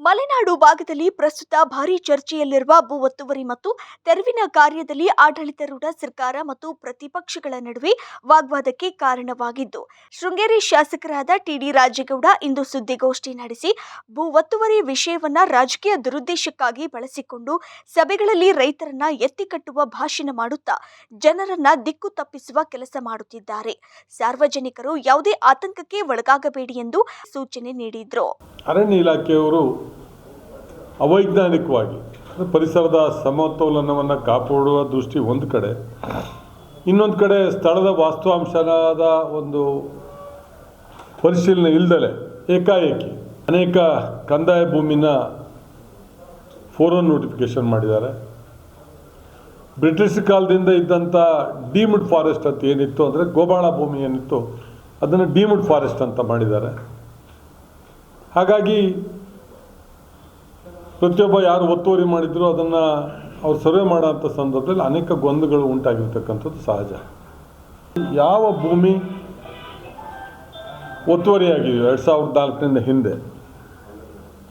ಮಲೆನಾಡು ಭಾಗದಲ್ಲಿ ಪ್ರಸ್ತುತ ಭಾರಿ ಚರ್ಚೆಯಲ್ಲಿರುವ ಭೂ ಒತ್ತುವರಿ ಮತ್ತು ತೆರವಿನ ಕಾರ್ಯದಲ್ಲಿ ಆಡಳಿತಾರೂಢ ಸರ್ಕಾರ ಮತ್ತು ಪ್ರತಿಪಕ್ಷಗಳ ನಡುವೆ ವಾಗ್ವಾದಕ್ಕೆ ಕಾರಣವಾಗಿದ್ದು, ಶೃಂಗೇರಿ ಶಾಸಕರಾದ ಟಿಡಿ ರಾಜೇಗೌಡ ಇಂದು ಸುದ್ದಿಗೋಷ್ಠಿ ನಡೆಸಿ ಭೂ ಒತ್ತುವರಿ ವಿಷಯವನ್ನ ರಾಜಕೀಯ ದುರುದ್ದೇಶಕ್ಕಾಗಿ ಬಳಸಿಕೊಂಡು ಸಭೆಗಳಲ್ಲಿ ರೈತರನ್ನ ಎತ್ತಿಕಟ್ಟುವ ಭಾಷಣ ಮಾಡುತ್ತಾ ಜನರನ್ನ ದಿಕ್ಕು ತಪ್ಪಿಸುವ ಕೆಲಸ ಮಾಡುತ್ತಿದ್ದಾರೆ. ಸಾರ್ವಜನಿಕರು ಯಾವುದೇ ಆತಂಕಕ್ಕೆ ಒಳಗಾಗಬೇಡಿ ಎಂದು ಸೂಚನೆ ನೀಡಿದ್ರು. ಅರಣ್ಯ ಇಲಾಖೆಯವರು ಅವೈಜ್ಞಾನಿಕವಾಗಿ ಪರಿಸರದ ಸಮತೋಲನವನ್ನು ಕಾಪಾಡುವ ದೃಷ್ಟಿ ಒಂದು ಕಡೆ, ಇನ್ನೊಂದು ಕಡೆ ಸ್ಥಳದ ವಾಸ್ತವಾಂಶದ ಒಂದು ಪರಿಶೀಲನೆ ಇಲ್ಲದಲೆ ಏಕಾಏಕಿ ಅನೇಕ ಕಂದಾಯ ಭೂಮಿನ ಫೋರನ್ ನೋಟಿಫಿಕೇಶನ್ ಮಾಡಿದ್ದಾರೆ. ಬ್ರಿಟಿಷ್ ಕಾಲದಿಂದ ಇದ್ದಂಥ ಡೀಮ್ಡ್ ಫಾರೆಸ್ಟ್ ಅಂತ ಏನಿತ್ತು ಅಂದರೆ ಗೋಬಾಳ ಭೂಮಿ ಏನಿತ್ತು, ಅದನ್ನು ಡೀಮ್ಡ್ ಫಾರೆಸ್ಟ್ ಅಂತ ಮಾಡಿದ್ದಾರೆ. ಹಾಗಾಗಿ ಪ್ರತಿಯೊಬ್ಬ ಯಾರು ಒತ್ತುವರಿ ಮಾಡಿದ್ರು ಅದನ್ನು ಅವ್ರು ಸರ್ವೆ ಮಾಡೋಂಥ ಸಂದರ್ಭದಲ್ಲಿ ಅನೇಕ ಗೊಂದಗಳು ಉಂಟಾಗಿರ್ತಕ್ಕಂಥದ್ದು ಸಹಜ. ಯಾವ ಭೂಮಿ ಒತ್ತುವರಿಯಾಗಿದೆಯೋ ಎರಡು ಸಾವಿರದ ನಾಲ್ಕರಿಂದ ಹಿಂದೆ.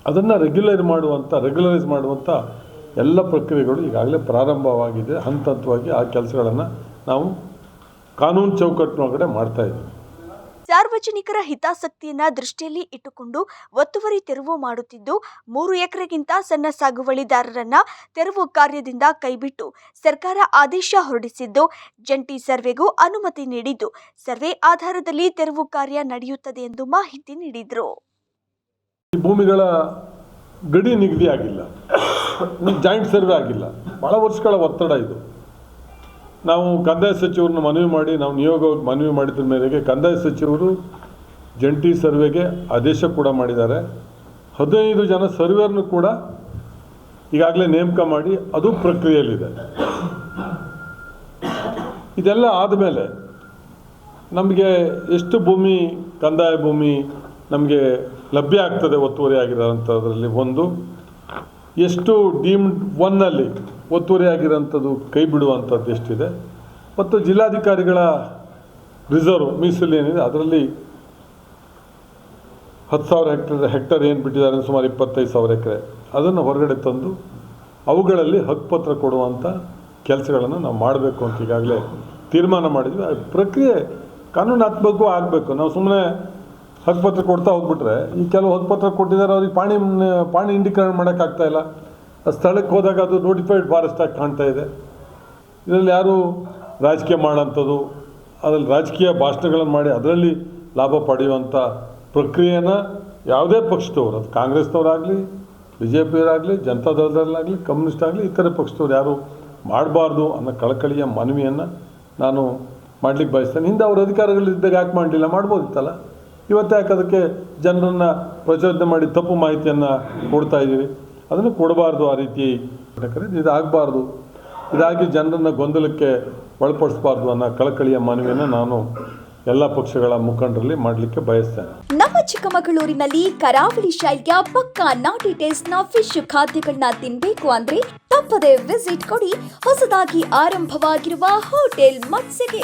ಅದನ್ನು ರೆಗ್ಯುಲರ್ ಮಾಡುವಂಥ ರೆಗ್ಯುಲರೈಸ್ ಮಾಡುವಂಥ ಎಲ್ಲ ಪ್ರಕ್ರಿಯೆಗಳು ಈಗಾಗಲೇ ಪ್ರಾರಂಭವಾಗಿದೆ. ಹಂತ ಹಂತವಾಗಿ ಆ ಕೆಲಸಗಳನ್ನು ನಾವು ಕಾನೂನು ಚೌಕಟ್ಟಿನೊಳಗಡೆ ಮಾಡ್ತಾ ಇದ್ದೀವಿ. ಸಾರ್ವಜನಿಕರ ಹಿತಾಸಕ್ತಿಯನ್ನ ದೃಷ್ಟಿಯಲ್ಲಿ ಇಟ್ಟುಕೊಂಡು ಒತ್ತುವರಿ ತೆರವು ಮಾಡುತ್ತಿದ್ದು, ಮೂರು ಎಕರೆಗಿಂತ ಸಣ್ಣ ಸಾಗುವಳಿದಾರರನ್ನ ತೆರವು ಕಾರ್ಯದಿಂದ ಕೈಬಿಟ್ಟು ಸರ್ಕಾರ ಆದೇಶ ಹೊರಡಿಸಿದ್ದು, ಜಂಟಿ ಸರ್ವೆಗೂ ಅನುಮತಿ ನೀಡಿದ್ದು. ಸರ್ವೆ ಆಧಾರದಲ್ಲಿ ತೆರವು ಕಾರ್ಯ ನಡೆಯುತ್ತದೆ ಎಂದು ಮಾಹಿತಿ ನೀಡಿದರು. ಭೂಮಿಗಳ ಗಡಿ ನಿಗದಿ ಆಗಿಲ್ಲ ಜಾಯಿಂಟ್ ಸರ್ವೆ ಆಗಿಲ್ಲ. ಬಹಳ ವರ್ಷಗಳ ಒತ್ತಡ ಇದು. ನಾವು ಕಂದಾಯ ಸಚಿವರನ್ನು ಮನವಿ ಮಾಡಿ, ನಾವು ನಿಯೋಗವಾಗಿ ಮನವಿ ಮಾಡಿದ ಮೇರೆಗೆ ಕಂದಾಯ ಸಚಿವರು ಜಂಟಿ ಸರ್ವೆಗೆ ಆದೇಶ ಕೂಡ ಮಾಡಿದ್ದಾರೆ. ಹದಿನೈದು ಜನ ಸರ್ವೇರ್ನು ಕೂಡ ಈಗಾಗಲೇ ನೇಮಕ ಮಾಡಿ ಅದು ಪ್ರಕ್ರಿಯೆಯಲ್ಲಿದೆ. ಇದೆಲ್ಲ ಆದಮೇಲೆ ನಮಗೆ ಎಷ್ಟು ಭೂಮಿ, ಕಂದಾಯ ಭೂಮಿ ನಮಗೆ ಲಭ್ಯ ಆಗ್ತದೆ ಒತ್ತುವರಿ ಆಗಿರೋಂಥದ್ರಲ್ಲಿ ಒಂದು, ಎಷ್ಟು ಡೀಮ್ಡ್ ಒನ್ನಲ್ಲಿ ಒತ್ತುವರಿ ಆಗಿರೋಂಥದ್ದು ಕೈ ಬಿಡುವಂಥದ್ದು ಎಷ್ಟಿದೆ. ಮತ್ತು ಜಿಲ್ಲಾಧಿಕಾರಿಗಳ ರಿಸರ್ವ್ ಮೀಸಲು ಏನಿದೆ, ಅದರಲ್ಲಿ ಹತ್ತು ಸಾವಿರ ಹೆಕ್ಟರ್ ಹೆಕ್ಟರ್ ಏನು ಬಿಟ್ಟಿದ್ದಾರೆ, ಸುಮಾರು ಇಪ್ಪತ್ತೈದು ಸಾವಿರ ಎಕರೆ. ಅದನ್ನು ಹೊರಗಡೆ ತಂದು ಅವುಗಳಲ್ಲಿ ಹಕ್ಕುಪತ್ರ ಕೊಡುವಂಥ ಕೆಲಸಗಳನ್ನು ನಾವು ಮಾಡಬೇಕು ಅಂತ ಈಗಾಗಲೇ ತೀರ್ಮಾನ ಮಾಡಿದ್ವಿ. ಆ ಪ್ರಕ್ರಿಯೆ ಕಾನೂನಾತ್ಮಕವೂ ಆಗಬೇಕು. ನಾವು ಸುಮ್ಮನೆ ಹಕ್ಕುಪತ್ರ ಕೊಡ್ತಾ ಹೋಗ್ಬಿಟ್ರೆ, ಈ ಕೆಲವು ಹಕ್ಕುಪತ್ರ ಕೊಟ್ಟಿದ್ದಾರೆ, ಅವ್ರಿಗೆ ಪಾಣಿ ಪಾಣಿ ಇಂಡಿಕರಣ ಮಾಡೋಕ್ಕಾಗ್ತಾ ಇಲ್ಲ. ಆ ಸ್ಥಳಕ್ಕೆ ಹೋದಾಗ ಅದು ನೋಟಿಫೈಡ್ ಫಾರೆಸ್ಟ್ ಆಗಿ ಕಾಣ್ತಾ ಇದೆ. ಇದರಲ್ಲಿ ಯಾರು ರಾಜಕೀಯ ಮಾಡೋಂಥದ್ದು, ಅದರಲ್ಲಿ ರಾಜಕೀಯ ಭಾಷಣಗಳನ್ನು ಮಾಡಿ ಅದರಲ್ಲಿ ಲಾಭ ಪಡೆಯುವಂಥ ಪ್ರಕ್ರಿಯೆನ ಯಾವುದೇ ಪಕ್ಷದವರು, ಅದು ಕಾಂಗ್ರೆಸ್ನವರಾಗಲಿ ಬಿ ಜೆ ಪಿಯವರಾಗಲಿ ಜನತಾದಳದಲ್ಲಾಗಲಿ ಕಮ್ಯುನಿಸ್ಟ್ ಆಗಲಿ, ಇತರೆ ಪಕ್ಷದವ್ರು ಯಾರು ಮಾಡಬಾರ್ದು ಅನ್ನೋ ಕಳಕಳಿಯ ಮನವಿಯನ್ನು ನಾನು ಮಾಡಲಿಕ್ಕೆ ಬಯಸ್ತೇನೆ. ಹಿಂದೆ ಅವ್ರ ಅಧಿಕಾರಗಳಿದ್ದಾಗ ಯಾಕೆ ಮಾಡಲಿಲ್ಲ? ಮಾಡ್ಬೋದಿತ್ತಲ್ಲ. ಇವತ್ತು ಯಾಕೆ ಅದಕ್ಕೆ ಜನರನ್ನು ಪ್ರಚೋದನೆ ಮಾಡಿ ತಪ್ಪು ಮಾಹಿತಿಯನ್ನು ಕೊಡ್ತಾ ಇದ್ದೀವಿ ಅದನ್ನು ಕೊಡಬಾರ್ದು ಆ ರೀತಿ ಇದಾಗಬಾರ್ದು ಇದಾಗಿ ಜನರನ್ನು ಗೊಂದಲಕ್ಕೆ ಒಳಪಡಿಸಬಾರ್ದು ಅನ್ನೋ ಕಳಕಳಿಯ ಮನವಿಯನ್ನು ನಾನು ಎಲ್ಲ ಪಕ್ಷಗಳ ಮುಖಂಡರಲ್ಲಿ ಮಾಡಲಿಕ್ಕೆ ಬಯಸ್ತೇನೆ. ನಮ್ಮ ಚಿಕ್ಕಮಗಳೂರಿನಲ್ಲಿ ಕರಾವಳಿ ಶೈಲಿಯ ಪಕ್ಕಾ ನಾಟಿ ಟೇಸ್ಟ್ನ ಫಿಶ್ ಖಾದ್ಯಗಳನ್ನ ತಿನ್ಬೇಕು ಅಂದ್ರೆ ತಪ್ಪದೆ ವಿಸಿಟ್ ಕೊಡಿ. ಹೊಸದಾಗಿ ಆರಂಭವಾಗಿರುವ ಹೋಟೆಲ್ ಮತ್ಸ್ಯಗೆ